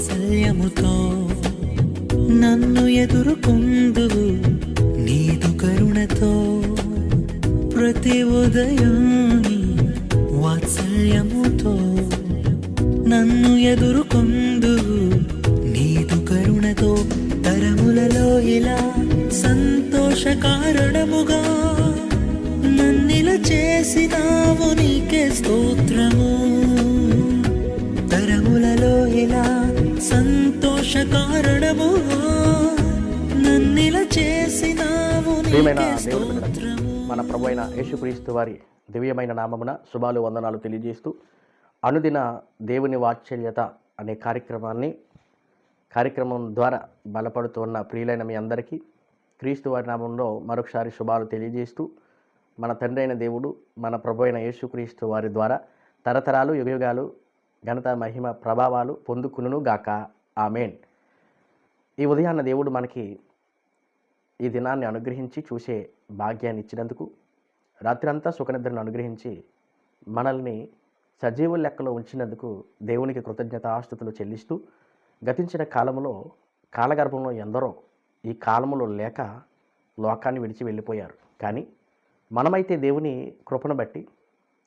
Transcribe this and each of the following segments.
వాత్సల్యముతో నన్ను ఎదుర్కొందువు నీదు కరుణతో. ప్రతి ఉదయం వాత్సల్యముతో నన్ను ఎదుర్కొందువు నీదు కరుణతో. తరములలో ఇలా సంతోష కారణముగా నన్నిల చేసినావు నీకే స్తోత్రము. తరములలో ఇలా సంతోష కారణముగా నన్నిల చేసినావు మన ప్రభు అయిన యేసుక్రీస్తు వారి దివ్యమైన నామమున శుభాలు వందనాలు తెలియజేస్తూ అనుదిన దేవుని వాత్సల్యత అనే కార్యక్రమాన్ని కార్యక్రమం ద్వారా బలపడుతున్న ప్రియులైన మీ అందరికీ క్రీస్తు వారి నామంలో మరొకసారి శుభాలు తెలియజేస్తూ మన తండ్రి అయిన దేవుడు మన ప్రభు అయిన యేసుక్రీస్తు వారి ద్వారా తరతరాలు యుగయుగాలు ఘనత మహిమ ప్రభావాలు పొందుకును గాక ఆమెన్. ఈ ఉదయాన్న దేవుడు మనకి ఈ దినాన్ని అనుగ్రహించి చూసే భాగ్యాన్ని ఇచ్చినందుకు రాత్రంతా సుఖనిద్రను అనుగ్రహించి మనల్ని సజీవుల లెక్కలో ఉంచినందుకు దేవునికి కృతజ్ఞత ఆస్తుతులు చెల్లిస్తూ గతించిన కాలంలో కాలగర్భంలో ఎందరో ఈ కాలములో లేక లోకాన్ని విడిచి వెళ్ళిపోయారు. కానీ మనమైతే దేవుని కృపను బట్టి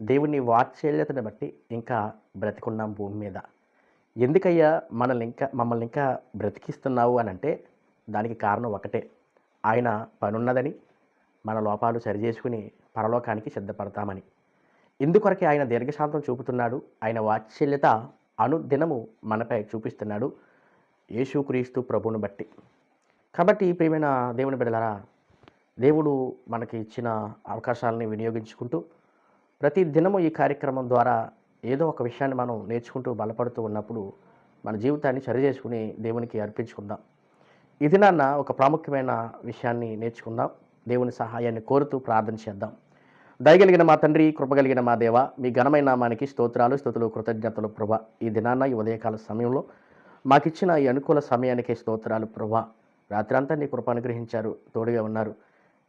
దేవుని వాత్సల్యతను బట్టి ఇంకా బ్రతికున్నాం భూమి మీద. ఎందుకయ్యా మనల్ని ఇంకా మమ్మల్ని ఇంకా బ్రతికిస్తున్నావు అని అంటే దానికి కారణం ఒకటే. ఆయన పనున్నదని మన లోపాలు సరిచేసుకుని పరలోకానికి సిద్ధపడతామని. ఇందుకొరకే ఆయన దీర్ఘశాంతం చూపుతున్నాడు. ఆయన వాత్సల్యత అనుదినము మనపై చూపిస్తున్నాడు యేసుక్రీస్తు ప్రభువును బట్టి. కాబట్టి ప్రియమైన దేవుని బిడ్డలారా దేవుడు మనకి ఇచ్చిన అవకాశాలని వినియోగించుకుంటూ ప్రతి దినము ఈ కార్యక్రమం ద్వారా ఏదో ఒక విషయాన్ని మనం నేర్చుకుంటూ బలపడుతూ ఉన్నప్పుడు మన జీవితాన్ని సరిచేసుకుని దేవునికి అర్పించుకుందాం. ఇది నాన్న ఒక ప్రాముఖ్యమైన విషయాన్ని నేర్చుకుందాం. దేవుని సహాయాన్ని కోరుతూ ప్రార్థన చేద్దాం. దయగలిగిన మా తండ్రి కృపగలిగిన మా దేవ మీ ఘనమైన నామానికి స్తోత్రాలు స్తుతులు కృతజ్ఞతలు ప్రభ. ఈ దినాన్న ఈ ఉదయకాల సమయంలో మాకిచ్చిన ఈ అనుకూల సమయానికి స్తోత్రాలు ప్రభ. రాత్రంతా నీ కృప అనుగ్రహించారు తోడుగా ఉన్నారు.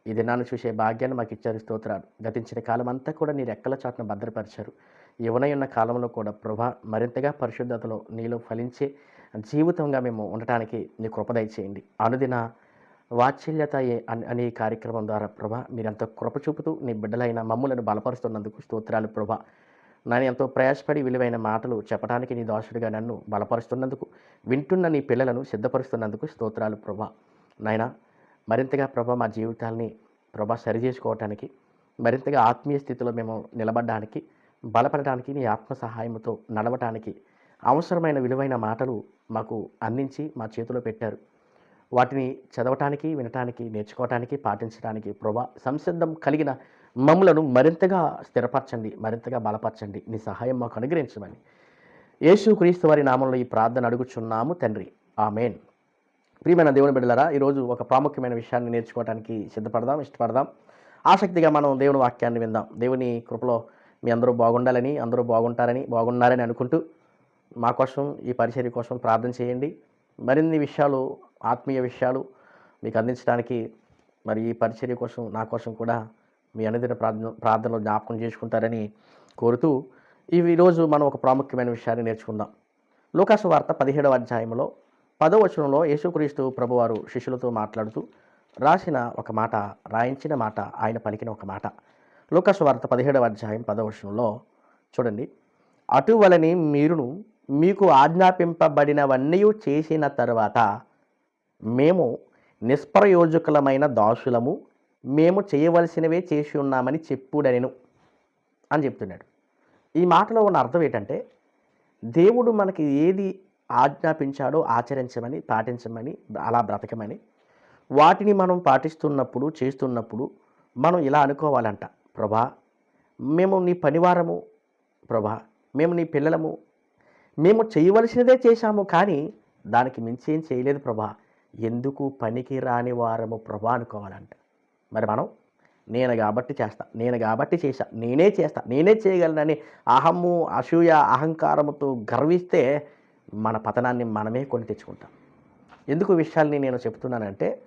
ఈ దినాన్ని చూసే భాగ్యాన్ని మాకు ఇచ్చారు స్తోత్రాలు. గతించిన కాలం అంతా కూడా నీ రెక్కల చాటును భద్రపరిచారు. యువనయున్న కాలంలో కూడా ప్రభా మరింతగా పరిశుద్ధతలో నీలో ఫలించే జీవితంగా మేము ఉండటానికి నీ కృపదయ చేయండి అనుదిన వాత్సల్యత ఏ- అనే కార్యక్రమం ద్వారా ప్రభా మీరెంత కృప చూపుతూ నీ బిడ్డలైన మమ్ములను బలపరుస్తున్నందుకు స్తోత్రాలు ప్రభా. నన్ను ఎంతో ప్రయాసపడి విలువైన మాటలు చెప్పడానికి నీ దాసుడిగా నన్ను బలపరుస్తున్నందుకు వింటున్న నీ పిల్లలను సిద్ధపరుస్తున్నందుకు స్తోత్రాలు ప్రభా. నాయన మరింతగా ప్రభా మా జీవితాల్ని ప్రభా సరి చేసుకోవటానికి మరింతగా ఆత్మీయ స్థితిలో మేము నిలబడడానికి బలపడడానికి నీ ఆత్మ సహాయంతో నడవటానికి అవసరమైన విలువైన మాటలు మాకు అందించి మా చేతిలో పెట్టారు. వాటిని చదవటానికి వినటానికి నేర్చుకోవటానికి పాటించడానికి ప్రభా సంసిద్ధం కలిగిన మమ్ములను మరింతగా స్థిరపరచండి మరింతగా బలపరచండి. నీ సహాయం మాకు అనుగ్రహించమని యేసు క్రీస్తు వారి నామంలో ఈ ప్రార్థన అడుగుచున్నాము తండ్రి. ఆమెన్. ప్రియమైన దేవుని బిడ్డలారా ఈరోజు ఒక ప్రాముఖ్యమైన విషయాన్ని నేర్చుకోవడానికి సిద్ధపడదాం ఇష్టపడదాం. ఆసక్తిగా మనం దేవుని వాక్యాన్ని విందాం. దేవుని కృపలో మీ అందరూ బాగుండాలని అందరూ బాగుంటారని బాగున్నారని అనుకుంటూ మా కోసం ఈ పరిచర్య కోసం ప్రార్థన చేయండి. మరిన్ని విషయాలు ఆత్మీయ విషయాలు మీకు అందించడానికి మరి ఈ పరిచర్య కోసం నా కోసం కూడా మీ అనుదిన ప్రార్థన ప్రార్థనలో జ్ఞాపకం చేసుకుంటారని కోరుతూ ఈరోజు మనం ఒక ప్రాముఖ్యమైన విషయాన్ని నేర్చుకుందాం. లోకాసు వార్త పదిహేడవ అధ్యాయంలో పదో వచనంలో యేసుక్రీస్తు ప్రభువారు శిష్యులతో మాట్లాడుతూ రాసిన ఒక మాట రాయించిన మాట ఆయన పలికిన ఒక మాట. లూకాసు వార్త పదిహేడవ అధ్యాయం పదో చూడండి. అటువలని మీరును మీకు ఆజ్ఞాపింపబడినవన్నీ చేసిన తర్వాత మేము నిష్ప్రయోజకులమైన దాసులము మేము చేయవలసినవే చేసి ఉన్నామని చెప్పుడనెను అని చెప్తున్నాడు. ఈ మాటలో ఉన్న అర్థం ఏంటంటే దేవుడు మనకి ఏది ఆజ్ఞాపించాడో ఆచరించమని పాటించమని అలా బ్రతకమని వాటిని మనం పాటిస్తున్నప్పుడు చేస్తున్నప్పుడు మనం ఇలా అనుకోవాలంట. ప్రభా మేము నీ పనివారము ప్రభా మేము నీ పిల్లలము. మేము చేయవలసినదే చేశాము కానీ దానికి మించి ఏం చేయలేదు ప్రభా. ఎందుకు పనికి రాని వారము ప్రభా అనుకోవాలంట. మరి మనం నేను కాబట్టి చేస్తా నేను కాబట్టి చేశా నేనే చేస్తా నేనే చేయగలనని అహము అసూయ అహంకారముతో గర్విస్తే మన పతనాన్ని మనమే కొని తెచ్చుకుంటాం. ఎందుకు విషయాల్ని నేను చెప్తున్నానంటే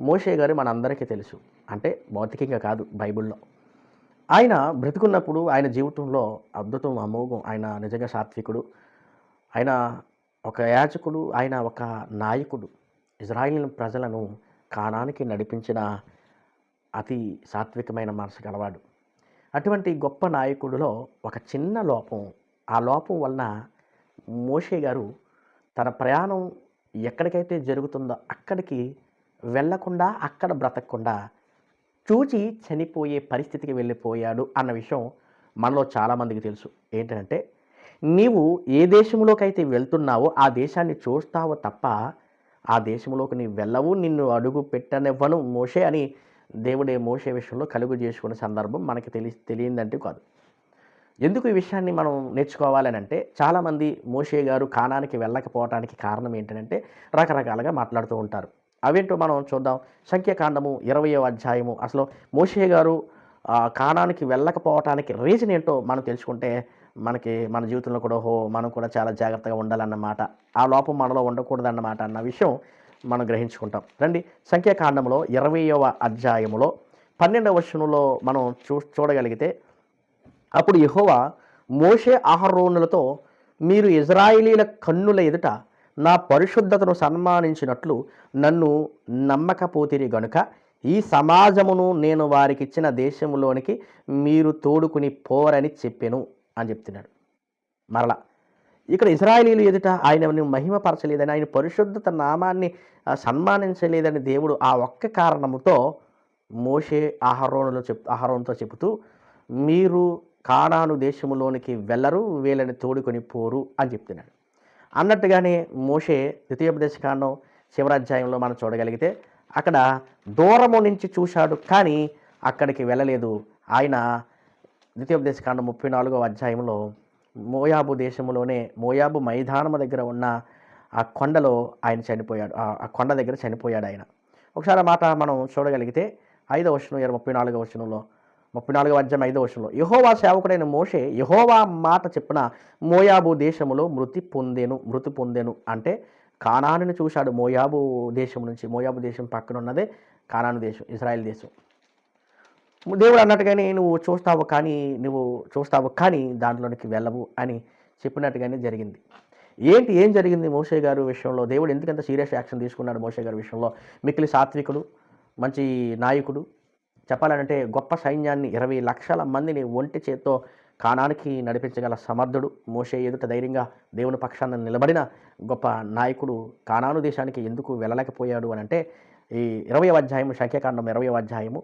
మోషే గారు మనందరికీ తెలుసు. అంటే భౌతికంగా కాదు బైబిల్లో. ఆయన బ్రతుకున్నప్పుడు ఆయన జీవితంలో అద్భుతం అమోఘం. ఆయన నిజంగా సాత్వికుడు. ఆయన ఒక యాచకుడు ఆయన ఒక నాయకుడు. ఇజ్రాయిల్ ప్రజలను కానానికి నడిపించిన అతి సాత్వికమైన మనసు గలవాడు. అటువంటి గొప్ప నాయకుడిలో ఒక చిన్న లోపం. ఆ లోపం వలన మోషే గారు తన ప్రయాణం ఎక్కడికైతే జరుగుతుందో అక్కడికి వెళ్ళకుండా అక్కడ బ్రతకకుండా చూచి చనిపోయే పరిస్థితికి వెళ్ళిపోయాడు అన్న విషయం మనలో చాలామందికి తెలుసు. ఏంటంటే నీవు ఏ దేశంలోకైతే వెళ్తున్నావో ఆ దేశాన్ని చూస్తావో తప్ప ఆ దేశంలోకి నీవు వెళ్ళవు నిన్ను అడుగు పెట్టనివ్వను మోషే అని దేవుడే మోషే విషయంలో కలుగు చేసుకునే సందర్భం మనకి తెలి తెలియందంటే కాదు. ఎందుకు ఈ విషయాన్ని మనం నేర్చుకోవాలని అంటే చాలామంది మోషే గారు కానానికి వెళ్ళకపోవటానికి కారణం ఏంటంటే రకరకాలుగా మాట్లాడుతూ ఉంటారు. అవేంటో మనం చూద్దాం. సంఖ్యాకాండము ఇరవయో అధ్యాయము. అసలు మోషే గారు ఆ, వెళ్ళకపోవటానికి రీజన్ ఏంటో మనం తెలుసుకుంటే మనకి మన జీవితంలో కూడా ఓహో మనం కూడా చాలా జాగ్రత్తగా ఉండాలన్నమాట. ఆ లోపం మనలో ఉండకూడదన్నమాట అన్న విషయం మనం గ్రహించుకుంటాం. రండి సంఖ్యాకాండంలో ఇరవయవ అధ్యాయములో పన్నెండవ వర్షంలో మనం చూ చూడగలిగితే అప్పుడు యహోవా మోషే ఆహరోనులతో మీరు ఇజ్రాయిలీల కన్నుల ఎదుట నా పరిశుద్ధతను సన్మానించినట్లు నన్ను నమ్మకపోతిరి గనుక ఈ సమాజమును నేను వారికి ఇచ్చిన దేశంలోనికి మీరు తోడుకుని పోరని చెప్పాను అని చెప్తున్నాడు. మరలా ఇక్కడ ఇజ్రాయేలీలు ఎదుట ఆయన మహిమపరచలేదని ఆయన పరిశుద్ధత నామాన్ని సన్మానించలేదని దేవుడు ఆ ఒక్క కారణముతో మోషే ఆహరోనులో చెప్ ఆహరోనుతో చెబుతూ మీరు కానాను దేశంలోనికి వెళ్ళరు వీళ్ళని తోడుకొని పోరు అని చెప్తున్నాడు. అన్నట్టుగానే మోషే ద్వితీయోపదేశకాండం శివరాధ్యాయంలో మనం చూడగలిగితే అక్కడ దూరము నుంచి చూశాడు కానీ అక్కడికి వెళ్ళలేదు. ఆయన ద్వితీయోపదేశకాండం ముప్పై నాలుగో అధ్యాయంలో మోయాబు దేశంలోనే మోయాబు మైదానము దగ్గర ఉన్న ఆ కొండలో ఆయన చనిపోయాడు. ఆ- కొండ దగ్గర చనిపోయాడు ఆయన. ఒకసారి మాట మనం చూడగలిగితే ఐదవ వచనం ఇరవై ముప్పై నాలుగవ వచనంలో ముప్పై నాలుగవ అధ్యాయం ఐదవ వర్షంలో యహోవా సేవకుడైన మోషే యహోవా మాట చెప్పిన మోయాబు దేశములో మృతి పొందేను మృతి పొందేను అంటే కానాను చూశాడు మోయాబు దేశం నుంచి మోయాబు దేశం పక్కన ఉన్నదే కానాను దేశం ఇజ్రాయెల్ దేశం. దేవుడు అన్నట్టుగానే నువ్వు చూస్తావు కానీ నువ్వు చూస్తావు కానీ దాంట్లోనికి వెళ్ళవు అని చెప్పినట్టుగానే జరిగింది. ఏంటి ఏం జరిగింది మోషే గారు విషయంలో? దేవుడు ఎందుకంత సీరియస్ యాక్షన్ తీసుకున్నాడు మోషే గారి విషయంలో? మిక్కిలి సాత్వికుడు మంచి నాయకుడు చెప్పాలంటే గొప్ప సైన్యాన్ని ఇరవై లక్షల మందిని ఒంటి చేత్తో కానానికి నడిపించగల సమర్థుడు మోషే ఎదుట ధైర్యంగా దేవుని పక్షాన నిలబడిన గొప్ప నాయకుడు కానాను దేశానికి ఎందుకు వెళ్ళలేకపోయాడు అని అంటే ఈ ఇరవై అధ్యాయము సంఖ్యాకాండం ఇరవై అధ్యాయము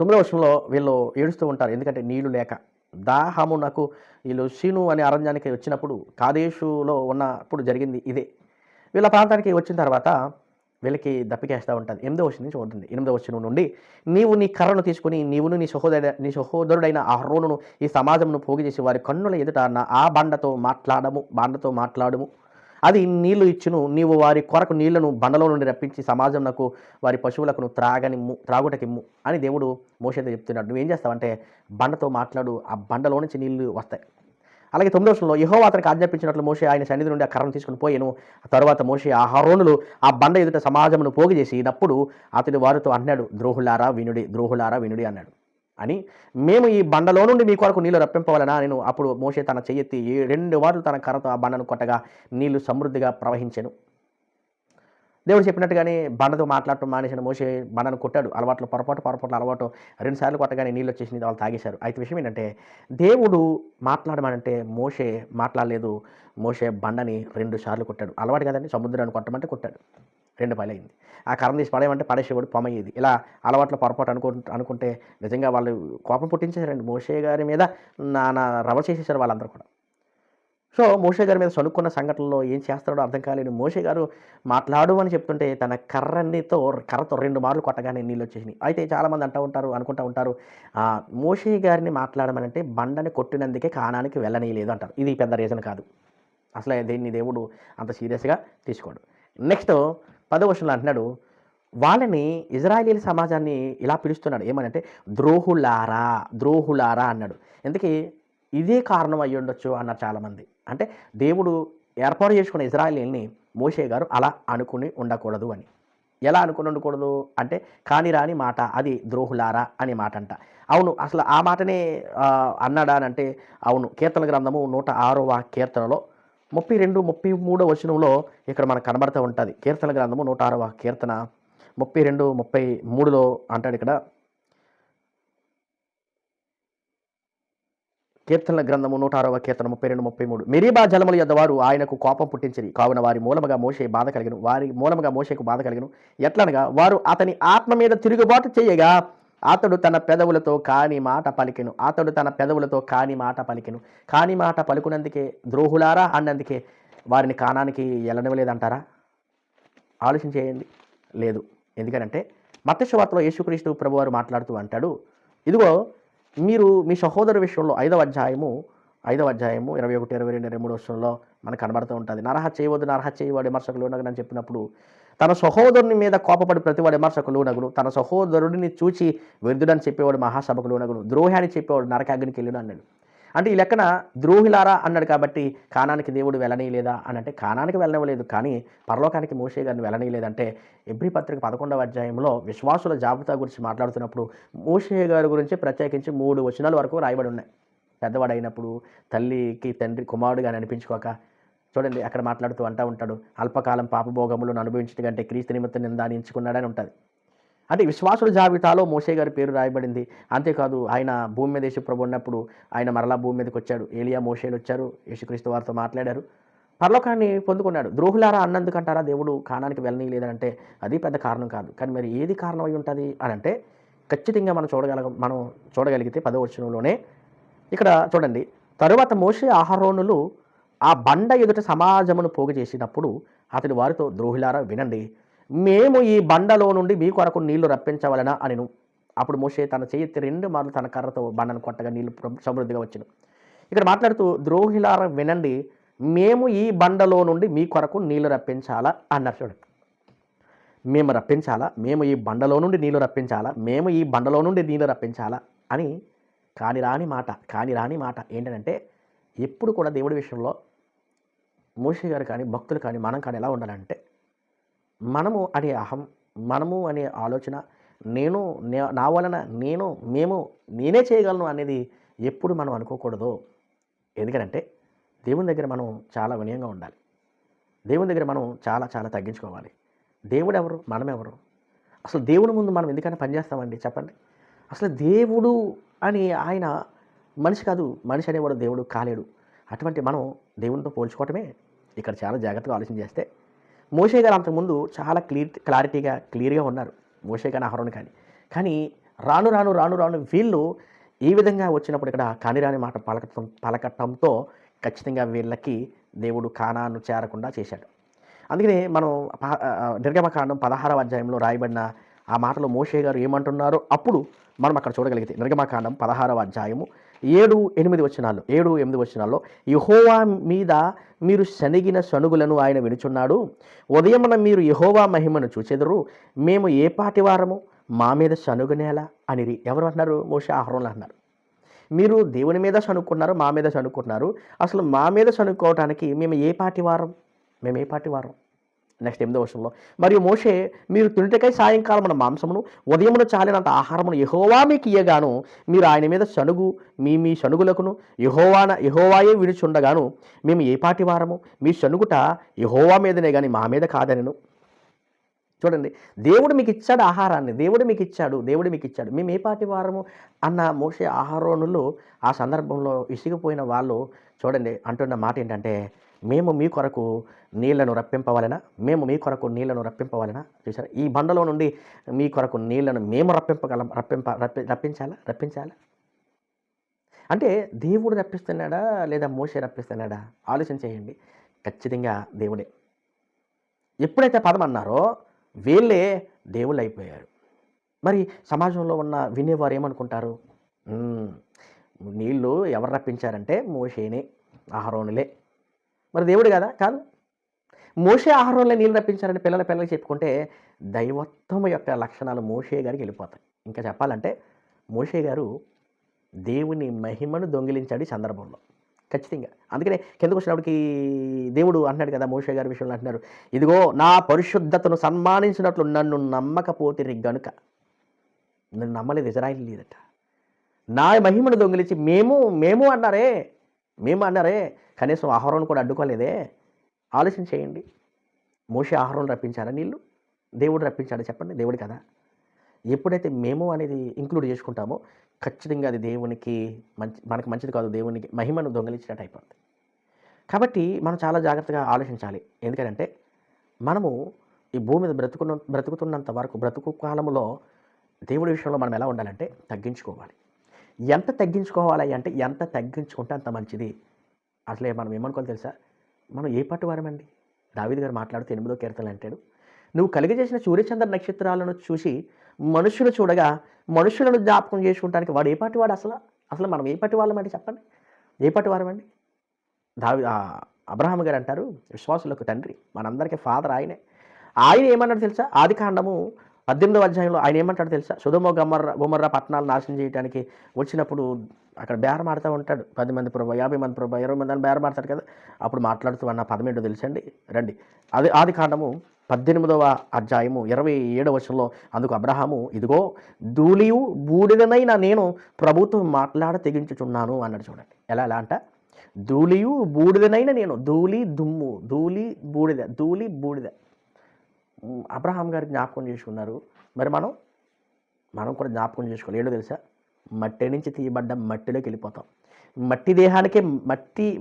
తొమ్మిదవ వర్షంలో వీళ్ళు ఏడుస్తూ ఉంటారు. ఎందుకంటే నీళ్ళు లేక దాహము నాకు వీళ్ళు సీను అనే అరణ్యానికి వచ్చినప్పుడు కాదేశులో ఉన్నప్పుడు జరిగింది ఇదే. వీళ్ళ ప్రాంతానికి వచ్చిన తర్వాత వీళ్ళకి దప్పికేస్తూ ఉంటుంది. ఎనిమిదో వచ్చిన నుంచి ఉంటుంది. ఎనిమిదో వచ్చిన నుండి నీవు నీ కర్రను తీసుకుని నీవును నీ సహోదరు నీ సహోదరుడైన అహరోనును ఈ సమాజమును పోగు చేసి వారి కన్నుల ఎదుట నా ఆ బండతో మాట్లాడము బండతో మాట్లాడము. అది నీళ్ళు ఇచ్చును. నీవు వారి కొరకు నీళ్ళను బండలో నుండి రప్పించి సమాజంకు వారి పశువులకు త్రాగనిమ్ము త్రాగుటకిమ్ము అని దేవుడు మోషేతో చెప్తున్నాడు. నువ్వేం చేస్తావంటే బండతో మాట్లాడు. ఆ బండలో నుంచి నీళ్ళు వస్తాయి. అలాగే తొమ్మిదో వర్షంలో యహో అతనికి ఆజ్ఞాపించినట్లు మోషే ఆయన సన్నిధి నుండి ఆ కర్రను తీసుకుని పోయాను. ఆ తర్వాత మోషే ఆ హరోనులు ఆ బండ ఎదుట సమాజమును పోగు చేసినప్పుడు అతడు వారితో అన్నాడు ద్రోహులారా వినుడి ద్రోహులారా వినుడి అన్నాడు. అని మేము ఈ బండలో నుండి మీ కొరకు నీళ్ళు రప్పింపవలనా? నేను అప్పుడు మోషే తన చెయ్యెత్తి ఈ రెండు వార్లు తన కర్రతో ఆ బండను కొట్టగా నీళ్ళు సమృద్ధిగా ప్రవహించాను. దేవుడు చెప్పినట్టుగానే బండతో మాట్లాడటం మానేసిన మోసే బండను కొట్టాడు. అలవాట్లు పొరపాటు పొరపాట్లు అలవాటు రెండుసార్లు కొట్టగానే నీళ్ళు వచ్చేసింది వాళ్ళు తాగేశారు. అయితే విషయం ఏంటంటే దేవుడు మాట్లాడమనంటే మోసే మాట్లాడలేదు. మోసే బండని రెండు సార్లు కొట్టాడు. అలవాటు కదండి సముద్రాన్ని కొట్టమంటే కొట్టాడు. రెండు పైలైంది ఆ కరం తీసి పడేయమంటే పడేసేవాడు పొమయ్యేది. ఇలా అలవాట్ల పొరపాటు అనుకు అనుకుంటే నిజంగా వాళ్ళు కోపం పుట్టించేశారండి. మోషే గారి మీద నా రవ చేసేసారు వాళ్ళందరూ కూడా. సో మోషే గారి మీద చనుక్కున్న సంఘటనలో ఏం చేస్తాడో అర్థం కాలేదు మోషే గారు మాట్లాడు అని చెప్తుంటే తన కర్రనితో కర్రతో రెండు మార్లు కొట్టగానే నీళ్ళు వచ్చేసినాయి. అయితే చాలామంది అంటూ ఉంటారు అనుకుంటూ ఉంటారు మోషే గారిని మాట్లాడమనంటే బండని కొట్టినందుకే కానానికి వెళ్ళనీయలేదు అంటారు. ఇది పెద్ద రీజన్ కాదు. అసలు దీన్ని దేవుడు అంత సీరియస్గా తీసుకోడు. నెక్స్ట్ పదవశంలో వర్షంలో అంటున్నాడు వాళ్ళని ఇజ్రాయేలీ సమాజాన్ని ఇలా పిలుస్తున్నాడు. ఏమనంటే ద్రోహులారా ద్రోహులారా అన్నాడు. ఎందుకే? ఇదే కారణం అయ్యి ఉండొచ్చు అన్నారు చాలామంది. అంటే దేవుడు ఏర్పాటు చేసుకున్న ఇజ్రాయేలీని మోషే గారు అలా అనుకుని ఉండకూడదు అని. ఎలా అనుకుని ఉండకూడదు అంటే కాని రాని మాట అది ద్రోహులారా అని మాట అంట అవును అసలు ఆ మాటనే అన్నాడా అని అంటే అవును కీర్తన గ్రంథము నూట ఆరవ కీర్తనలో ముప్పై రెండు ముప్పై మూడో వచనంలో ఇక్కడ మనకు కనబడుతూ ఉంటుంది. కీర్తన గ్రంథము నూట ఆరవ కీర్తన ముప్పై రెండు ముప్పై మూడులో అంటాడు ఇక్కడ కీర్తనల గ్రంథము నూట ఆరవ కీర్తన ముప్పై రెండు ముప్పై మూడు. మెరీబా జలముల యొద్ద వారు ఆయనకు కోపం పుట్టించిరి. కావున వారి మూలముగా మోసే బాధ కలిగను. వారి మూలముగా మోసేకు బాధ కలిగను. ఎట్లనగా వారు అతని ఆత్మ మీద తిరుగుబాటు చేయగా అతడు తన పెదవులతో కాని మాట పలికెను. అతడు తన పెదవులతో కాని మాట పలికెను. కాని మాట పలుకునందుకే ద్రోహులారా అన్నందుకే వారిని కానానికి ఎలనివ్వలేదంటారా ఆలోచన చేయండి. లేదు. ఎందుకనంటే మత్స్యవార్తలో యేసుక్రీస్తు ప్రభువారు మాట్లాడుతూ అంటాడు ఇదిగో మీరు మీ సహోదరు విషయంలో ఐదవ అధ్యాయము ఐదవ అధ్యాయము ఇరవై ఒకటి ఇరవై రెండు ఇరవై మూడు వర్షంలో మనకు కనబడుతూ ఉంటుంది. నరహ చేయవద్దు నరహ చేయవాడు విమర్శకులు నగనని చెప్పినప్పుడు తన సహోదరుని మీద కోపపడి ప్రతివాడు విమర్శకులు నగును తన సహోదరుడిని చూచి వ్యర్థుడని చెప్పేవాడు మహాసభకులు నగును ద్రోహాన్ని చెప్పేవాడు నరకాగ్నికి వెళ్ళిన అన్నాడు. అంటే ఈ లెక్కన ద్రోహిలారా అన్నాడు కాబట్టి కానానికి దేవుడు వెళ్ళనీయలేదా అని అంటే కానానికి వెళ్ళనివ్వలేదు. కానీ పరలోకానికి మోషే గారిని వెళ్ళనీయలేదంటే ఎబ్రి పత్రిక పదకొండవ అధ్యాయంలో విశ్వాసుల జాబితా గురించి మాట్లాడుతున్నప్పుడు మోషే గారి గురించి ప్రత్యేకించి మూడు వచనాల వరకు రాయబడి ఉన్నాయి. పెద్దవాడు అయినప్పుడు తల్లికి తండ్రి కుమారుడుగా అనిపించుకోక చూడండి అక్కడ మాట్లాడుతూ అంటూ ఉంటాడు అల్పకాలం పాపభోగములను అనుభవించడం కంటే క్రీస్తు నిమిత్తం నిందానించుకున్నాడని ఉంటుంది. అంటే విశ్వాసుల జాబితాలో మోసే గారి పేరు రాయబడింది. అంతేకాదు ఆయన భూమి మీద యేసు ప్రభు ఉన్నప్పుడు ఆయన మరలా భూమి మీదకి వచ్చాడు. ఏలియా మోషేలు వచ్చారు. యేసుక్రీస్తు వారితో మాట్లాడారు. పరలోకాన్ని పొందుకున్నాడు. ద్రోహులారా అన్నందుకంటారా? దేవుడు కానానికి వెళ్ళని లేదంటే అది పెద్ద కారణం కాదు. కానీ మరి ఏది కారణం అయి ఉంటుంది అని అంటే ఖచ్చితంగా మనం చూడగల మనం చూడగలిగితే పదవచనంలోనే ఇక్కడ చూడండి. తరువాత మోషే ఆహారోనులు ఆ బండ ఎదుట సమాజమును పోగు చేసినప్పుడు అతని వారితో ద్రోహులారా వినండి. మేము ఈ బండలో నుండి మీ కొరకు నీళ్ళు రప్పించవలనా అనిను. అప్పుడు మోషే తన చేతి రెండు మార్లు తన కర్రతో బండను కొట్టగా నీళ్ళు సమృద్ధిగా వచ్చును ఇక్కడ మాట్లాడుతూ ద్రోహిలార వినండి మేము ఈ బండలో నుండి మీ కొరకు నీళ్ళు రప్పించాలా అన్నారు చూడండి. మేము రప్పించాలా? మేము ఈ బండలో నుండి నీళ్ళు రప్పించాలా? మేము ఈ బండలో నుండి నీళ్ళు రప్పించాలా? అని కాని రాని మాట కాని రాని మాట ఏంటంటే ఎప్పుడు కూడా దేవుడి విషయంలో మోషి గారు కానీ భక్తులు కానీ మనం కానీ ఎలా ఉండాలంటే మనము అనే అహం మనము అనే ఆలోచన నేను నా వలన నేను మేము నేనే చేయగలను అనేది ఎప్పుడు మనం అనుకోకూడదు. ఎందుకంటే దేవుని దగ్గర మనం చాలా వినయంగా ఉండాలి. దేవుని దగ్గర మనం చాలా చాలా తగ్గించుకోవాలి. దేవుడు ఎవరు మనం ఎవరు అసలు దేవుని ముందు మనం ఎందుకైనా పనిచేస్తామండి? చెప్పండి. అసలు దేవుడు అని ఆయన మనిషి కాదు మనిషి అనేవాడు దేవుడు కాలేడు. అటువంటి మనం దేవునితో పోల్చుకోవటమే ఇక్కడ చాలా జాగ్రత్తగా ఆలోచన చేస్తే మోషే గారు అంతకుముందు చాలా క్లియర్ క్లారిటీగా క్లియర్గా ఉన్నారు. మోషే కానీ అహరోన్ కానీ కానీ రాను రాను రాను రాను వీళ్ళు ఏ విధంగా వచ్చినప్పుడు ఇక్కడ కానిరాని మాట పలకటం పలకటంతో ఖచ్చితంగా వీళ్ళకి దేవుడు కానాను చేరకుండా చేశాడు. అందుకనే మనం నిర్గమకాండం పదహారవ అధ్యాయంలో రాయబడిన ఆ మాటలో మోషే గారు ఏమంటున్నారో అప్పుడు మనం అక్కడ చూడగలిగితే నిర్గమకాండం పదహారవ అధ్యాయము ఏడు ఎనిమిది వచనాలు ఏడు ఎనిమిది వచనాల్లో యహోవా మీద మీరు శనిగిన శనుగులను ఆయన వినుచున్నాడు. ఉదయమున మీరు యహోవా మహిమను చూచెదరు. మేము ఏ పాటి వారము? మా మీద సనుగునేలా అనిరి. ఎవరు అన్నారు మోషే ఆహారంలో అన్నారు మీరు దేవుని మీద చనుక్కున్నారు మా మీద చనుక్కున్నారు అసలు మా మీద చనుక్కోవటానికి మేము ఏ పాటి వారం? మేము ఏ పాటి వారం? నెక్స్ట్ ఎనిమిదో వర్షంలో మరియు మోషే మీరు తినుటకై సాయంకాలమున మాంసమును ఉదయమున చాలినంత ఆహారమును యహోవా మీకు ఇయ్యగాను మీరు ఆయన మీద సనుగు మీ మీ సనుగులకును యహోవాన యహోవాయే వినుచుండగాను మేము ఏ పాటి వారము? మీ సనుగుట యహోవా మీదనే కానీ మా మీద కాదనను. చూడండి దేవుడు మీకు ఇచ్చాడు ఆహారాన్ని దేవుడు మీకు ఇచ్చాడు దేవుడు మీకు ఇచ్చాడు. మేము ఏ పాటి వారము? అన్న మోసే ఆహారోనులు ఆ సందర్భంలో ఇసిగిపోయిన వాళ్ళు చూడండి అంటున్న మాట ఏంటంటే మేము మీ కొరకు నీళ్ళను రప్పింపవలన? మేము మీ కొరకు నీళ్ళను రప్పింపవలన? చూసారా ఈ బండలో నుండి మీ కొరకు నీళ్ళను మేము రప్పింపగలం రప్పింప రప్పి రప్పించాలా? రప్పించాలా? అంటే దేవుడు రప్పిస్తున్నాడా లేదా మోసే రప్పిస్తున్నాడా? ఆలోచన చేయండి. ఖచ్చితంగా దేవుడే. ఎప్పుడైతే పదం అన్నారో వీళ్ళే దేవుళ్ళు అయిపోయారు మరి సమాజంలో ఉన్న వినేవారు ఏమనుకుంటారు? నీళ్ళు ఎవరు రప్పించారంటే మోషేనే ఆహారోనులే మరి దేవుడు కదా? కాదు. మోషే ఆహారంలో నీళ్ళు రప్పించారని పిల్లల పిల్లలకి చెప్పుకుంటే దైవత్వం యొక్క లక్షణాలు మోషే గారికి వెళ్ళిపోతాయి. ఇంకా చెప్పాలంటే మోషే గారు దేవుని మహిమను దొంగిలించాడు ఈ సందర్భంలో. ఖచ్చితంగా. అందుకనే కిందకు వచ్చినప్పటికి దేవుడు అంటున్నాడు కదా మోషే గారి విషయంలో అంటున్నారు ఇదిగో నా పరిశుద్ధతను సన్మానించినట్లు నన్ను నమ్మకపోతే గనుక. నన్ను నమ్మలేదు ఇజ్రాయిల్ లేదట నా మహిమను దొంగిలించి మేము మేము అన్నారే మేము అన్నారే కనీసం ఆహారం కూడా అడ్డుకోలేదే. ఆలోచన చేయండి. మోషే ఆహారం రప్పించారా నీళ్ళు? దేవుడు రప్పించాడు చెప్పండి. దేవుడు కదా. ఎప్పుడైతే మేము అనేది ఇంక్లూడ్ చేసుకుంటామో ఖచ్చితంగా అది దేవునికి మంచి మనకు మంచిది కాదు. దేవునికి మహిమను దొంగలించినట్టు అయిపోతుంది కాబట్టి మనం చాలా జాగ్రత్తగా ఆలోచించాలి. ఎందుకంటే మనము ఈ భూమి మీద బ్రతుకున్న బ్రతుకుతున్నంత వరకు బ్రతుకు కాలంలో దేవుడి విషయంలో మనం ఎలా ఉండాలంటే తగ్గించుకోవాలి. ఎంత తగ్గించుకోవాలి అంటే ఎంత తగ్గించుకుంటే అంత మంచిది. అసలే మనం ఏమనుకోవాలి తెలుసా? మనం ఏ పట్టు వారమండి? దావీద్ గారు మాట్లాడుతూ ఎనిమిదో కీర్తనలు అంటాడు నువ్వు కలిగజేసిన సూర్యచంద్ర నక్షత్రాలను చూసి మనుషులు చూడగా మనుషులను జ్ఞాపకం చేసుకుంటానికి వాడు ఏ పాటి వాడు అసలు? అసలు మనం ఏ పాటి వాళ్ళమండి చెప్పండి? ఏ పాటి వారమండి? దావి అబ్రహాం గారు అంటారు విశ్వాసులకు తండ్రి మనందరికీ ఫాదర్ ఆయనే. ఆయన ఏమన్నాడు తెలుసా? ఆది కాండము పద్దెనిమిదవ అధ్యాయంలో ఆయన ఏమంటాడు తెలుసా? సుధమో గమర్ర గుమర్ర పట్టణాలు నాశనం చేయడానికి వచ్చినప్పుడు అక్కడ బేరం ఆడుతూ ఉంటాడు. పది మంది ప్రభా యాభై మంది ప్రభా ఇరవై మంది అని బేరం ఆడతాడు కదా. అప్పుడు మాట్లాడుతూ అన్న పదమేడు తెలుసండి? రండి. అది ఆది కాండము పద్దెనిమిదవ అధ్యాయము ఇరవై ఏడవ వచనంలో అందుకు అబ్రహాము ఇదిగో ధూళియు బూడిదనైనా నేను ప్రభుత్వం మాట్లాడ తెగించుచున్నాను అన్నాడు చూడండి. ఎలా ఎలా అంట? ధూళియు బూడిదనైనా నేను ధూళి దుమ్ము ధూళి బూడిద ధూళి బూడిద అబ్రహాం గారు జ్ఞాపకం చేసుకున్నారు. మరి మనం? మనం కూడా జ్ఞాపకం చేసుకోవాలి. ఏంటో తెలుసా? మట్టి నుంచి తీయబడ్డ మట్టిలోకి వెళ్ళిపోతాం. మట్టి దేహానికే మట్టి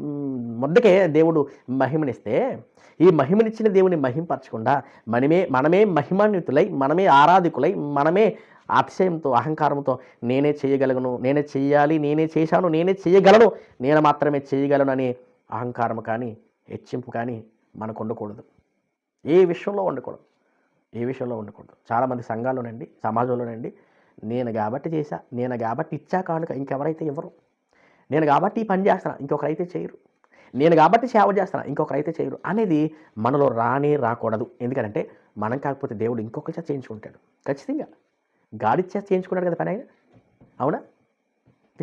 ముద్దకే దేవుడు మహిమనిస్తే ఈ మహిమనిచ్చిన దేవుని మహింపరచకుండా మనమే మనమే మహిమాన్వితులై మనమే ఆరాధికులై మనమే అతిశయంతో అహంకారంతో నేనే చేయగలను నేనే చేయాలి నేనే చేశాను నేనే చేయగలను నేను మాత్రమే చేయగలను అనే అహంకారం కానీ హెచ్చింపు కానీ మనకు ఉండకూడదు. ఏ విషయంలో ఉండకూడదు. ఏ విషయంలో ఉండకూడదు. చాలామంది సంఘాల్లోనండి సమాజంలోనండి నేను కాబట్టి చేశా నేను కాబట్టి ఇచ్చా కానుక ఇంకెవరైతే ఇవ్వరు. నేను కాబట్టి ఈ పని చేస్తాను ఇంకొకరైతే చేయరు. నేను కాబట్టి సేవ చేస్తాను ఇంకొకరైతే చేయరు. అనేది మనలో రానే రాకూడదు. ఎందుకంటే మనం కాకపోతే దేవుడు ఇంకొకరి చేత చేయించుకుంటాడు. ఖచ్చితంగా. గాడి చేయించుకున్నాడు కదా పని ఆయన? అవునా?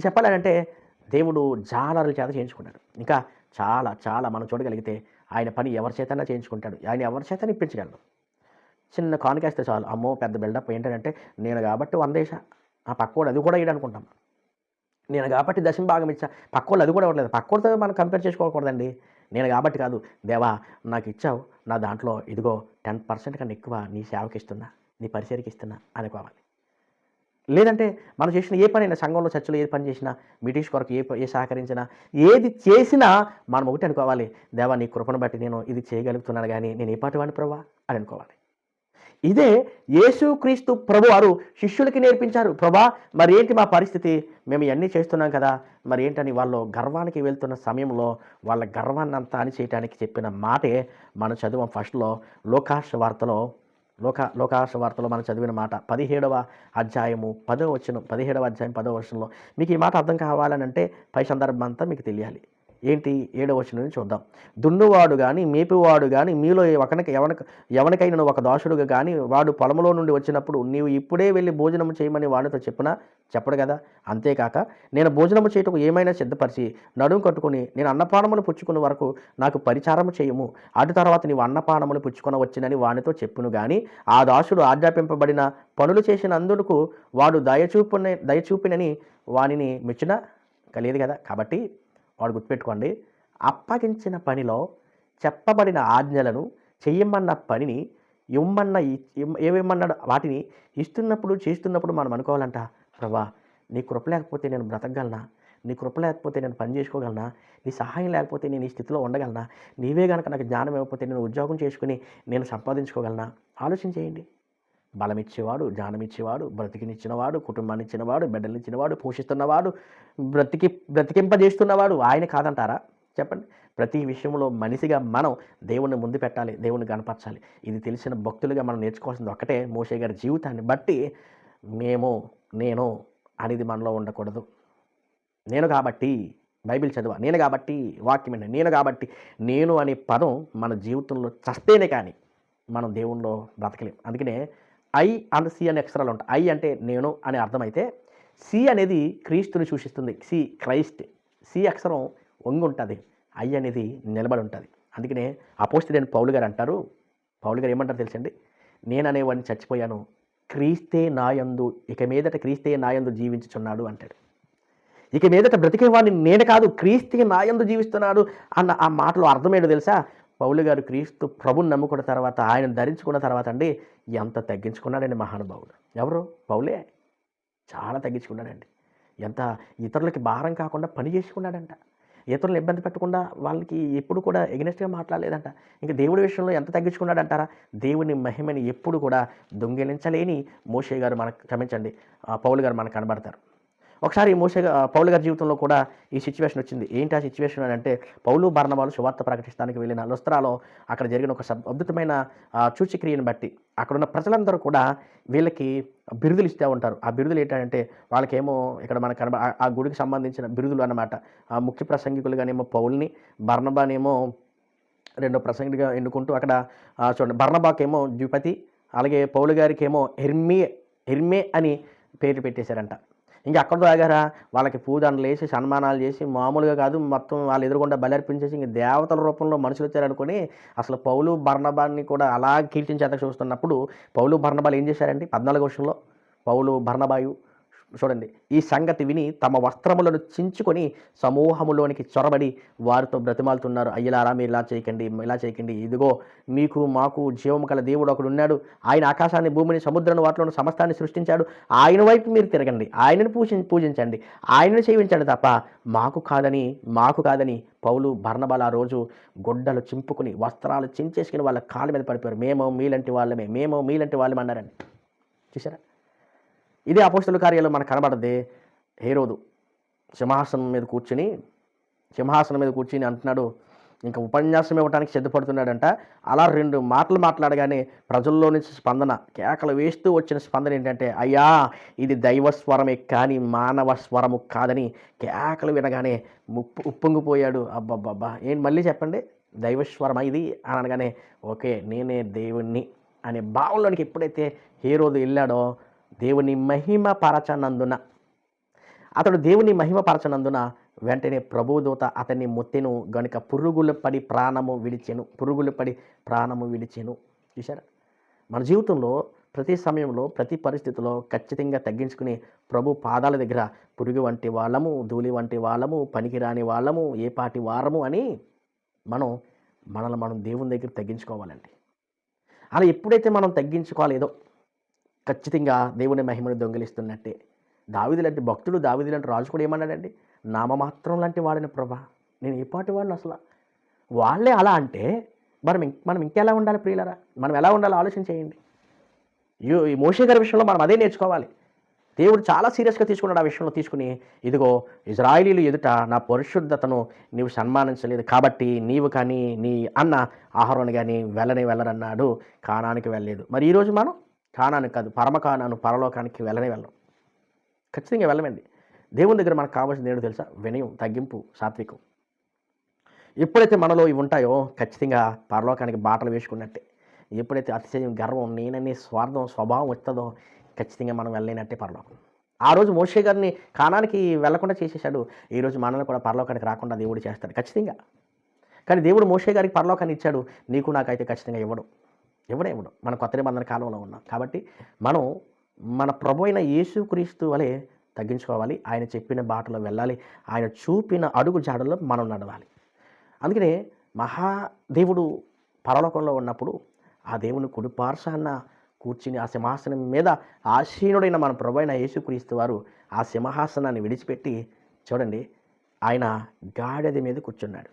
చెప్పాలంటే దేవుడు జాలరుల చేత చేయించుకున్నాడు. ఇంకా చాలా చాలా మనం చూడగలిగితే ఆయన పని ఎవరి చేతన్నా చేయించుకుంటాడు. ఆయన ఎవరి చేత ఇప్పించగలడు. చిన్న కానుకేస్తే చాలు. అమ్మో పెద్ద బిల్డప్ ఏంటంటే నేను కాబట్టి వందేశ ఆ పక్కోడు అది కూడా అనుకుంటాం నేను కాబట్టి దశమ భాగం ఇచ్చా. పక్కోళ్ళు అది కూడా ఇవ్వట్లేదు. పక్కోడితో మనం కంపేర్ చేసుకోకూడదండి. నేను కాబట్టి కాదు. దేవా నాకు ఇచ్చావు. నా దాంట్లో ఇదిగో టెన్ పర్సెంట్ కన్నా ఎక్కువ నీ సేవకి ఇస్తున్నా నీ పరిచయకి ఇస్తున్నా అనుకోవాలి. లేదంటే మనం చేసిన ఏ పనైనా సంఘంలో చర్చలో ఏ పని చేసినా బ్రిటిష్ కొరకు ఏ ఏ సహకరించినా ఏది చేసినా మనం ఒకటి అనుకోవాలి. దేవా నీ కృపను బట్టి నేను ఇది చేయగలుగుతున్నాను కానీ నేను ఏ పాటి వాడిని ప్రభా? అని అనుకోవాలి. ఇదే యేసుక్రీస్తు ప్రభు వారు శిష్యులకి నేర్పించారు. ప్రభా మరి ఏంటి మా పరిస్థితి? మేము ఇవన్నీ చేస్తున్నాం కదా. మరి ఏంటని వాళ్ళు గర్వానికి వెళ్తున్న సమయంలో వాళ్ళ గర్వాన్ని అంతా అని చేయడానికి చెప్పిన మాటే మనం చదివాం ఫస్ట్లో లోకాశ వార్తలో లోక లోకాశ వార్తలో మనం చదివిన మాట. పదిహేడవ అధ్యాయము పదో వచనం పదిహేడవ అధ్యాయం పదో వచనంలో మీకు ఈ మాట అర్థం కావాలని అంటే పై సందర్భం అంతా మీకు తెలియాలి. ఏంటి? ఏడవ వచనం చూద్దాం. దున్నువాడు కానీ మేపివాడు కానీ మీలో ఒకనికి ఎవరికి ఎవరికైనా ఒక దాసుడుగా కానీ వాడు పొలంలో నుండి వచ్చినప్పుడు నీవు ఇప్పుడే వెళ్ళి భోజనం చేయమని వాడితో చెప్పినా? చెప్పడు కదా? అంతేకాక నేను భోజనము చేయటకు ఏమైనా సిద్ధపరిచి నడుము కట్టుకుని నేను అన్నపానములు పుచ్చుకున్న వరకు నాకు పరిచారము చేయము. అటు తర్వాత నీవు అన్నపానములు పుచ్చుకొని వచ్చినని వానితో చెప్పును గాని ఆ దాసుడు ఆజ్ఞాపింపబడిన పనులు చేసిన అందుకు వాడు దయచూపున దయచూపినని వానిని మెచ్చిన? కలియదు కదా? కాబట్టి వాడు గుర్తుపెట్టుకోండి. అప్పగించిన పనిలో చెప్పబడిన ఆజ్ఞలను చెయ్యమన్న పనిని ఇమ్మన్న ఏమేమన్నాడు వాటిని ఇస్తున్నప్పుడు చేస్తున్నప్పుడు మనం అనుకోవాలంట ప్రభా నీ కృప లేకపోతే నేను బ్రతకగలనా? నీ కృప లేకపోతే నేను పని చేసుకోగలనా? నీ సహాయం లేకపోతే నేను ఈ స్థితిలో ఉండగలనా? నీవే కనుక నాకు జ్ఞానం ఇవ్వకపోతే నేను ఉద్యోగం చేసుకుని నేను సంపాదించుకోగలనా? ఆలోచించేయండి బలమిచ్చేవాడు జ్ఞానమిచ్చేవాడు జ్ఞానం ఇచ్చేవాడు బ్రతికినిచ్చినవాడు కుటుంబాన్ని ఇచ్చినవాడు బిడ్డలు ఇచ్చినవాడు పోషిస్తున్నవాడు బ్రతికి బ్రతికింపజేస్తున్నవాడు ఆయన కాదంటారా? చెప్పండి. ప్రతి విషయంలో మనిషిగా మనం దేవుణ్ణి ముందు పెట్టాలి దేవుణ్ణి కనపరచాలి ఇది తెలిసిన భక్తులుగా మనం నేర్చుకోవాల్సింది ఒకటే మోషే గారి జీవితాన్ని బట్టి మేము నేను అనేది మనలో ఉండకూడదు. నేను కాబట్టి బైబిల్ చదువ నేను కాబట్టి వాక్యం నేను కాబట్టి నేను అనే పదం మన జీవితంలో చస్తేనే కానీ మనం దేవుణ్ణిలో బ్రతకలేం. అందుకనే ఐ అండ్ సి అనే అక్షరాలు ఉంటాయి. ఐ అంటే నేను అనే అర్థమైతే సి అనేది క్రీస్తుని సూచిస్తుంది. C Christ. సి అక్షరం వంగి ఉంటుంది ఐ అనేది నిలబడి ఉంటుంది అందుకనే అపోస్తుడైన పౌలు గారు అంటారు. పౌలు గారు ఏమంటారు తెలుసండి? నేను అనేవాడిని చచ్చిపోయాను. క్రీస్తే నాయందు ఇక మీదట క్రీస్తే నాయందు జీవించుచున్నాడు అంటాడు. ఇక మీదట బ్రతికేవాడిని నేను కాదు క్రీస్తే నా యందు జీవిస్తున్నాడు అన్న ఆ మాటలో అర్థమేంటో తెలుసా? పౌలు గారు క్రీస్తు ప్రభుని నమ్ముకున్న తర్వాత ఆయన ధరించుకున్న తర్వాత అండి ఎంత తగ్గించుకున్నాడండి మహానుభావుడు. ఎవరు? పౌలే. చాలా తగ్గించుకున్నాడండి. ఎంత ఇతరులకి భారం కాకుండా పని చేసుకున్నాడంట. ఇతరులను ఇబ్బంది పెట్టకుండా వాళ్ళకి ఎప్పుడు కూడా ఎగ్నెస్ట్గా మాట్లాడలేదంట. ఇంకా దేవుడి విషయంలో ఎంత తగ్గించుకున్నాడంటారా? దేవుని మహిమని ఎప్పుడు కూడా దొంగిలించలేని మోషే గారు మనకు క్షమించండి ఆ పౌలు గారు మనకు కనబడతారు. ఒకసారి మోసే పౌలు గారి జీవితంలో కూడా ఈ సిచ్యువేషన్ వచ్చింది. ఏంటి ఆ సిచ్యువేషన్ అని అంటే పౌలు బర్ణబాలు సువార్త ప్రకటించడానికి వెళ్ళిన లుస్త్రాలో అక్కడ జరిగిన ఒక సబ్- అద్భుతమైన ఆ, బట్టి అక్కడున్న ప్రజలందరూ కూడా వీళ్ళకి బిరుదులు ఇస్తూ ఉంటారు. ఆ బిరుదులు ఏంటంటే వాళ్ళకేమో ఇక్కడ మనకు కనబ ఆ- గుడికి సంబంధించిన బిరుదులు అన్నమాట. ఆ ముఖ్య ప్రసంగికులుగానేమో పౌల్ని బర్ణబానేమో రెండో ప్రసంగిగా ఎన్నుకుంటూ అక్కడ చూడండి బర్ణబాకేమో ద్విపతి అలాగే పౌలు గారికి ఏమో హెర్మే హెర్మే అని పేరు పెట్టేశారంట. ఇంకా అక్కడ దాగారా వాళ్ళకి పూజలు వేసి సన్మానాలు చేసి మామూలుగా కాదు మొత్తం వాళ్ళు ఎదురుకుండా బలర్పించేసి ఇంక దేవతల రూపంలో మనుషులు వచ్చారనుకొని అసలు పౌలు బర్ణబాన్ని కూడా అలా కీర్తించేత చూస్తున్నప్పుడు పౌలు బర్ణబాలు ఏం చేశారండి? పద్నాలుగు వర్షంలో పౌలు బర్ణబాయు చూడండి ఈ సంగతి విని తమ వస్త్రములను చించుకొని సమూహములోనికి చొరబడి వారితో బ్రతిమాలుతున్నారు. అయ్యలారా మీరు ఇలా చేయకండి ఇలా చేయకండి. ఇదిగో మీకు మాకు జీవము కల దేవుడు ఒకడు ఉన్నాడు. ఆయన ఆకాశాన్ని భూమిని సముద్రాన్ని వాటిలోని సమస్తాన్ని సృష్టించాడు. ఆయన వైపు మీరు తిరగండి. ఆయనను పూజి పూజించండి. ఆయనను సేవించండి తప్ప మాకు కాదని మాకు కాదని పౌలు భర్ణబల ఆ రోజు గొడ్డలు చింపుకుని వస్త్రాలు చించేసుకుని వాళ్ళ కాళ్ళ మీద పడిపోయారు. మేము మీలాంటి వాళ్ళమే మేము మీలాంటి వాళ్ళమే అన్నారండి. చూసారా ఇదే అపోస్తుల కార్యాలు మనకు కనబడదే హేరోదు. సింహాసనం మీద కూర్చుని సింహాసనం మీద కూర్చుని అంటున్నాడు ఇంకా ఉపన్యాసం ఇవ్వడానికి సిద్ధపడుతున్నాడంట. అలా రెండు మాటలు మాట్లాడగానే ప్రజల్లో నుంచి స్పందన కేకలు వేస్తూ వచ్చిన స్పందన ఏంటంటే అయ్యా ఇది దైవ స్వరమే కానీ మానవ స్వరము కాదని కేకలు వినగానే ముప్పు ఉప్పొంగిపోయాడు. అబ్బబ్బబ్బా ఏంటి మళ్ళీ చెప్పండి? దైవస్వరమా ఇది? అని అనగానే ఓకే నేనే దేవుణ్ణి అనే భావంలోనికి ఎప్పుడైతే హీరోది వెళ్ళాడో దేవుని మహిమ పరచనందున. అతడు దేవుని మహిమ పరచనందున వెంటనే ప్రభుదూత అతన్ని మొత్తెను గనుక పురుగులు పడి ప్రాణము విడిచెను పురుగులు పడి ప్రాణము విడిచెను. చూసారా మన జీవితంలో ప్రతి సమయంలో ప్రతి పరిస్థితిలో ఖచ్చితంగా తగ్గించుకుని ప్రభు పాదాల దగ్గర పురుగు వంటి వాళ్ళము ధూళి వంటి వాళ్ళము పనికిరాని వాళ్ళము ఏ పాటి వారము అని మనం మనల్ని మనం దేవుని దగ్గర తగ్గించుకోవాలండి. అలా ఎప్పుడైతే మనం తగ్గించుకోలేదో ఖచ్చితంగా దేవుని మహిమను దొంగిలిస్తున్నట్టే. దావిది లాంటి భక్తుడు దావిది లాంటి రాజు కూడా ఏమన్నాడండి నామమాత్రం లాంటి వాడిని ప్రభా నేను ఏ పాటి వాడిని అసలు? వాళ్ళే అలా అంటే మనం మనం ఇంకెలా ఉండాలి ప్రియులరా? మనం ఎలా ఉండాలో ఆలోచన చేయండి. ఈ మోషే గారి విషయంలో మనం అదే నేర్చుకోవాలి. దేవుడు చాలా సీరియస్గా తీసుకున్నాడు ఆ విషయంలో తీసుకుని ఇదిగో ఇజ్రాయిలీలు ఎదుట నా పరిశుద్ధతను నీవు సన్మానించలేదు కాబట్టి నీవు కానీ నీ అన్న ఆహారాన్ని కానీ వెళ్ళని వెళ్ళరన్నాడు కానానికి వెళ్ళలేదు. మరి ఈరోజు మనం కానానికి కాదు పరమకానాను పరలోకానికి వెళ్ళనే వెళ్ళం. ఖచ్చితంగా వెళ్ళమండి. దేవుని దగ్గర మనకు కావాల్సింది ఏంటో తెలుసా? వినయం తగ్గింపు సాత్వికం. ఎప్పుడైతే మనలో ఇవి ఉంటాయో ఖచ్చితంగా పరలోకానికి బాటలు వేసుకున్నట్టే. ఎప్పుడైతే అతిశయం గర్వం నేననే స్వార్థం స్వభావం వస్తుందో ఖచ్చితంగా మనం వెళ్ళలేనట్టే పరలోకం. ఆ రోజు మోషే గారిని కానానికి వెళ్ళకుండా చేసేసాడు ఈ రోజు మనల్ని కూడా పరలోకానికి రాకుండా దేవుడు చేస్తాడు ఖచ్చితంగా. కానీ దేవుడు మోషే గారికి పరలోకాన్ని ఇచ్చాడు. నీకు నాకైతే ఖచ్చితంగా ఇవ్వడు. ఎవడే ఇవ్వడు మన కొత్త నిబంధన కాలంలో ఉన్నాం. కాబట్టి మనం మన ప్రభు అయిన యేసుక్రీస్తు వలె తగ్గించుకోవాలి. ఆయన చెప్పిన బాటలో వెళ్ళాలి. ఆయన చూపిన అడుగు జాడల్లో మనం నడవాలి. అందుకనే మహాదేవుడు పరలోకంలో ఉన్నప్పుడు ఆ దేవుని కుడిపార్శాన్న కూర్చుని ఆ సింహాసనం మీద ఆశీనుడైన మన ప్రభు అయిన యేసుక్రీస్తు వారు ఆ సింహాసనాన్ని విడిచిపెట్టి చూడండి ఆయన గాడిద మీద కూర్చున్నాడు.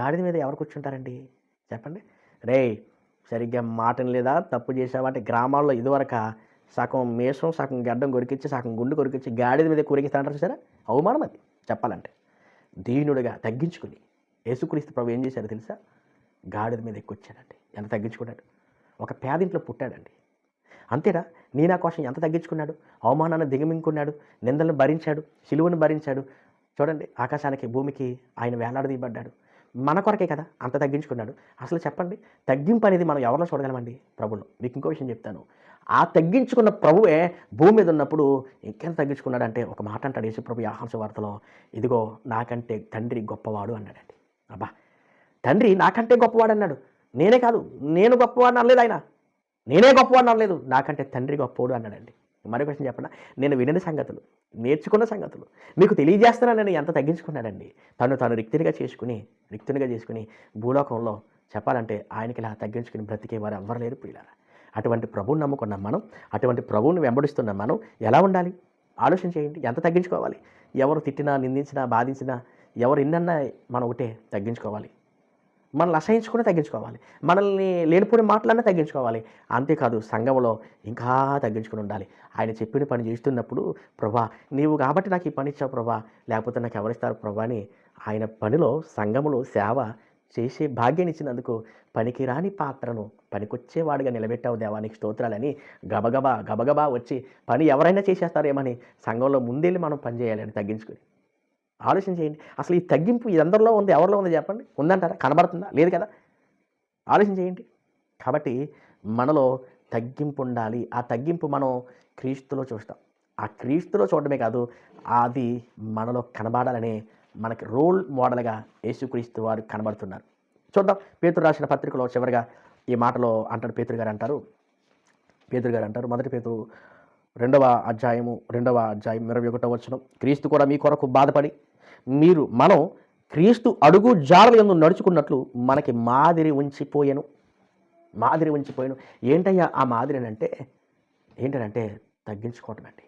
గాడిద మీద ఎవరు కూర్చుంటారండి? చెప్పండి. రే సరిగ్గా మాటని లేదా తప్పు చేసావా అంటే గ్రామాల్లో ఇదివరక సగం మేషం సగం గడ్డం కొరికిచ్చి సగం గుండు కొరికిచ్చి గాడిద మీద కొరికిస్తాంటారు చూసారా? అవమానం అది చెప్పాలంటే. దీనుడిగా తగ్గించుకుని యేసుక్రీస్తు ప్రభు ఏం చేశారు తెలుసా? గాడిద మీద ఎక్కొచ్చాడండి. ఎంత తగ్గించుకున్నాడు? ఒక పేదింట్లో పుట్టాడండి. అంతేనా? నీ నా కోసం ఎంత తగ్గించుకున్నాడు? అవమానాన్ని దిగమింగుకున్నాడు నిందలను భరించాడు సిలువను భరించాడు. చూడండి ఆకాశానికి భూమికి ఆయన వేలాడదీయబడ్డాడు. మన కొరకే కదా అంత తగ్గించుకున్నాడు. అసలు చెప్పండి తగ్గింపు అనేది మనం ఎవరిలో చూడగలమండి? ప్రభులో. మీకు ఇంకో విషయం చెప్తాను. ఆ తగ్గించుకున్న ప్రభువే భూమి మీద ఉన్నప్పుడు ఇంకెంత తగ్గించుకున్నాడు అంటే ఒక మాట అంటాడు యేసు ప్రభు యాహాంస వార్తలో. ఇదిగో నాకంటే తండ్రి గొప్పవాడు అన్నాడండి. అబ్బా! తండ్రి నాకంటే గొప్పవాడు అన్నాడు. నేనే కాదు నేను గొప్పవాడిని అనలేదు ఆయన. నేనే గొప్పవాడిని అనలేదు. నాకంటే తండ్రి గొప్పవాడు అన్నాడండి. మరో క్వశ్చన్ చెప్పండి నేను వినని సంగతులు నేర్చుకున్న సంగతులు. మీకు తెలియజేస్తున్నానని ఎంత తగ్గించుకున్నాడండి తను తాను రిక్తునిగా చేసుకుని రిక్తునిగా చేసుకుని భూలోకంలో చెప్పాలంటే ఆయనకి ఇలా తగ్గించుకుని బ్రతికే వారు ఎవ్వరు లేరు ప్రియులారా. అటువంటి ప్రభువుని నమ్ముకున్న మనం అటువంటి ప్రభువుని వెంబడిస్తున్న మనం ఎలా ఉండాలి? ఆలోచన చేయండి. ఎంత తగ్గించుకోవాలి? ఎవరు తిట్టినా నిందించినా బాధించినా ఎవరు ఎన్నన్నా మనం ఒకటే తగ్గించుకోవాలి. మనల్ని అసహించుకుని తగ్గించుకోవాలి. మనల్ని లేనిపోయిన మాటలన్నీ తగ్గించుకోవాలి. అంతేకాదు సంఘంలో ఇంకా తగ్గించుకుని ఉండాలి. ఆయన చెప్పిన పని చేస్తున్నప్పుడు ప్రభా నీవు కాబట్టి నాకు ఈ పని ఇచ్చావు ప్రభా. లేకపోతే నాకు ఎవరిస్తారు ప్రభా అని ఆయన పనిలో సంఘములో సేవ చేసే భాగ్యాన్ని ఇచ్చినందుకు పనికిరాని పాత్రను పనికొచ్చేవాడిగా నిలబెట్టావు దేవానికి స్తోత్రాలని గబగబా గబగబా వచ్చి పని ఎవరైనా చేసేస్తారేమని సంఘంలో ముందెళ్ళి మనం పని చేయాలని తగ్గించుకుని. ఆలోచన చేయండి. అసలు ఈ తగ్గింపు ఇదందరిలో ఉంది ఎవరిలో ఉంది చెప్పండి? ఉందంటారా? కనబడుతుందా? లేదు కదా? ఆలోచన చేయండి. కాబట్టి మనలో తగ్గింపు ఉండాలి. ఆ తగ్గింపు మనం క్రీస్తులో చూస్తాం. ఆ క్రీస్తులో చూడడమే కాదు అది మనలో కనబడాలనే మనకి రోల్ మోడల్గా యేసుక్రీస్తు వారు కనబడుతున్నారు. చూద్దాం. పేతురు రాసిన పత్రికలో చివరిగా ఈ మాటలో అంటాడు పేతురు గారు అంటారు. పేతురు గారు అంటారు మొదటి పేతురు రెండవ అధ్యాయము రెండవ అధ్యాయం ఇరవై ఒకటో వచ్చిన క్రీస్తు కూడా మీ కొరకు బాధపడి మీరు మనం క్రీస్తు అడుగు జాడల ఎందు నడుచుకున్నట్లు మనకి మాదిరి ఉంచిపోయాను. మాదిరి ఉంచిపోయాను. ఏంటయ్యా ఆ మాదిరి అంటే? ఏంటంటే తగ్గించుకోవటం అండి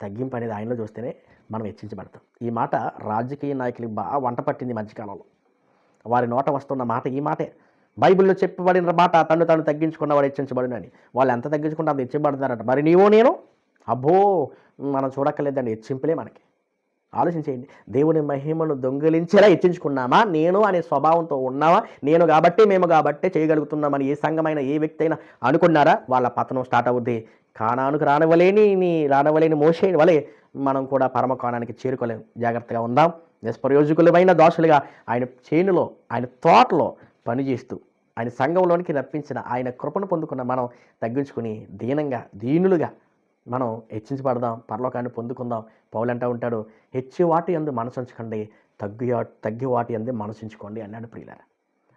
తగ్గింపు అనేది ఆయనలో చూస్తేనే మనం హెచ్చించబడతాం. ఈ మాట రాజకీయ నాయకులకి బాగా వంట పట్టింది ఈ మధ్యకాలంలో. వారి నోట వస్తున్న మాట ఈ మాటే. బైబిల్లో చెప్పబడిన మాట తను తను తగ్గించుకున్న వాడు హెచ్చించబడిన అని. వాళ్ళు ఎంత తగ్గించుకుంటే అంత హెచ్చించబడతారంట మరి నీవో నేను? అబ్బో! మనం చూడక్కర్లేదండి. హెచ్చింపులే మనకి. ఆలోచించేయండి. దేవుని మహిమను దొంగిలించేలా హెచ్చించుకున్నామా? నేను అనే స్వభావంతో ఉన్నావా? నేను కాబట్టే మేము కాబట్టే చేయగలుగుతున్నామని ఏ సంఘమైన ఏ వ్యక్తి అయినా అనుకున్నారా? వాళ్ళ పతనం స్టార్ట్ అవుద్ది. కాణానికి రానివ్వలేని నీ రానవలేని మోసే వలె మనం కూడా పరమ కాణానికి చేరుకోలేము జాగ్రత్తగా ఉందాం. నిష్ప్రయోజకులమైన దోషులుగా ఆయన చేనులో ఆయన తోటలో పనిచేస్తూ ఆయన సంఘంలోనికి రప్పించిన ఆయన కృపను పొందుకున్న మనం తగ్గించుకుని దీనంగా దీనులుగా మనం హెచ్చించబడదాం పరలోకాన్ని పొందుకుందాం. పౌలు అంటూ ఉంటాడు హెచ్చి వాటి అందు మనసుంచకండి తగ్గి తగ్గి వాటి అందు మనసుంచుకోండి అన్నాడు ప్రియులారా.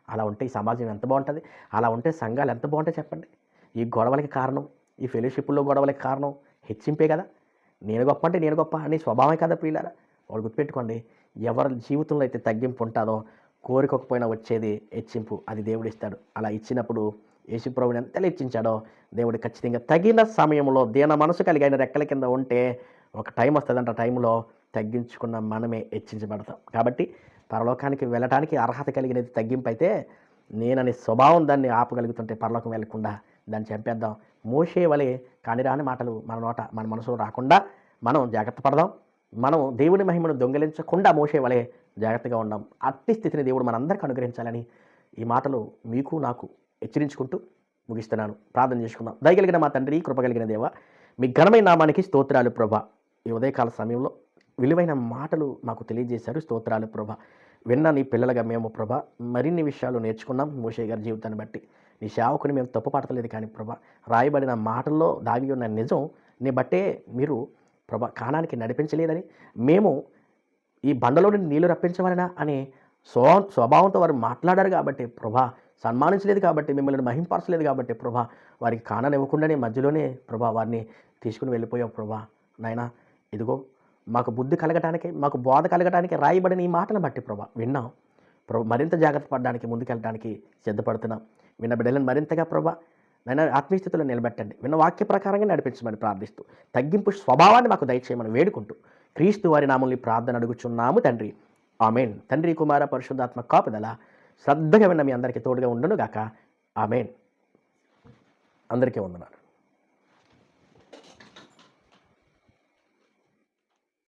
అలా ఉంటే ఈ సమాజం ఎంత బాగుంటుంది? అలా ఉంటే సంఘాలు ఎంత బాగుంటాయి చెప్పండి? ఈ గొడవలకి కారణం ఈ ఫెలోషిప్లో గొడవలకి కారణం హెచ్చింపే కదా? నేను గొప్ప అంటే నేను గొప్ప అనే స్వభావమే కదా ప్రియులారా? వాళ్ళు గుర్తుపెట్టుకోండి ఎవరి జీవితంలో అయితే తగ్గింపు ఉంటుందో కోరికొకపోయినా వచ్చేది హెచ్చింపు అది దేవుడు ఇస్తాడు. అలా ఇచ్చినప్పుడు యేసుప్రభుని ఎంత హెచ్చించాడో దేవుడు ఖచ్చితంగా తగిన సమయంలో దీన మనసు కలిగి ఆయన రెక్కల కింద ఉంటే ఒక టైం వస్తుందంట. టైంలో తగ్గించుకున్న మనమే హెచ్చించబడతాం. కాబట్టి పరలోకానికి వెళ్ళటానికి అర్హత కలిగినది తగ్గింపు అయితే నేననే స్వభావం దాన్ని ఆపగలుగుతుంటే పరలోకం వెళ్ళకుండా దాన్ని చంపేద్దాం. మోసే వలె కానిరాని మాటలు మన నోట మన మనసులో రాకుండా మనం జాగ్రత్త పడదాం. మనం దేవుని మహిమను దొంగిలించకుండా మోసే వలె జాగ్రత్తగా ఉందాం అట్టి స్థితిని దేవుడు మనందరికీ అనుగ్రహించాలని ఈ మాటలు మీకు నాకు హెచ్చరించుకుంటూ ముగిస్తున్నాను. ప్రార్థన చేసుకుందాం. దయగలిగిన మా తండ్రి కృపగలిగిన దేవ మీ ఘనమైన నామానికి స్తోత్రాలు ప్రభ. ఈ ఉదయకాల సమయంలో విలువైన మాటలు మాకు తెలియజేశారు. స్తోత్రాలు ప్రభ. విన్న నీ పిల్లలుగా మేము ప్రభ మరిన్ని విషయాలు నేర్చుకున్నాం మోషే గారి జీవితాన్ని బట్టి. నీ సేవకుని మేము తప్పుపడతలేదు కానీ ప్రభ రాయబడిన మాటల్లో దాగి ఉన్న నిజం నీ బట్టే మీరు ప్రభ కాణానికి నడిపించలేదని మేము ఈ బండలో నీళ్ళు రప్పించవలనా అనే స్వ స్వభావంతో వారు మాట్లాడారు కాబట్టి ప్రభా సన్మానించలేదు కాబట్టి మిమ్మల్ని మహింపరచలేదు కాబట్టి ప్రభా వారికి కాననివ్వకుండానే మధ్యలోనే ప్రభా వారిని తీసుకుని వెళ్ళిపోయావు ప్రభా. నాయనా ఇదిగో మాకు బుద్ధి కలగటానికి మాకు బోధ కలగటానికి రాయబడిన ఈ మాటను బట్టి ప్రభా విన్నాం. ప్రభు మరింత జాగ్రత్త పడడానికి ముందుకెళ్ళడానికి సిద్ధపడుతున్నాం. విన్న బిడ్డలను మరింతగా ప్రభా నైనా ఆత్మీయస్థితిలో నిలబెట్టండి. విన్న వాక్య ప్రకారంగా నడిపించమని ప్రార్థిస్తూ తగ్గింపు స్వభావాన్ని మాకు దయచేయమని వేడుకుంటూ క్రీస్తు వారి నామల్ని ప్రార్థన అడుగుచున్నాము తండ్రి. ఆమెన్. తండ్రి కుమార పరిశుద్ధాత్మ కాపుదల శ్రద్ధగా విన్న మీ అందరికీ తోడుగా ఉండను గాక ఆమెన్. అందరికీ వందనాలు.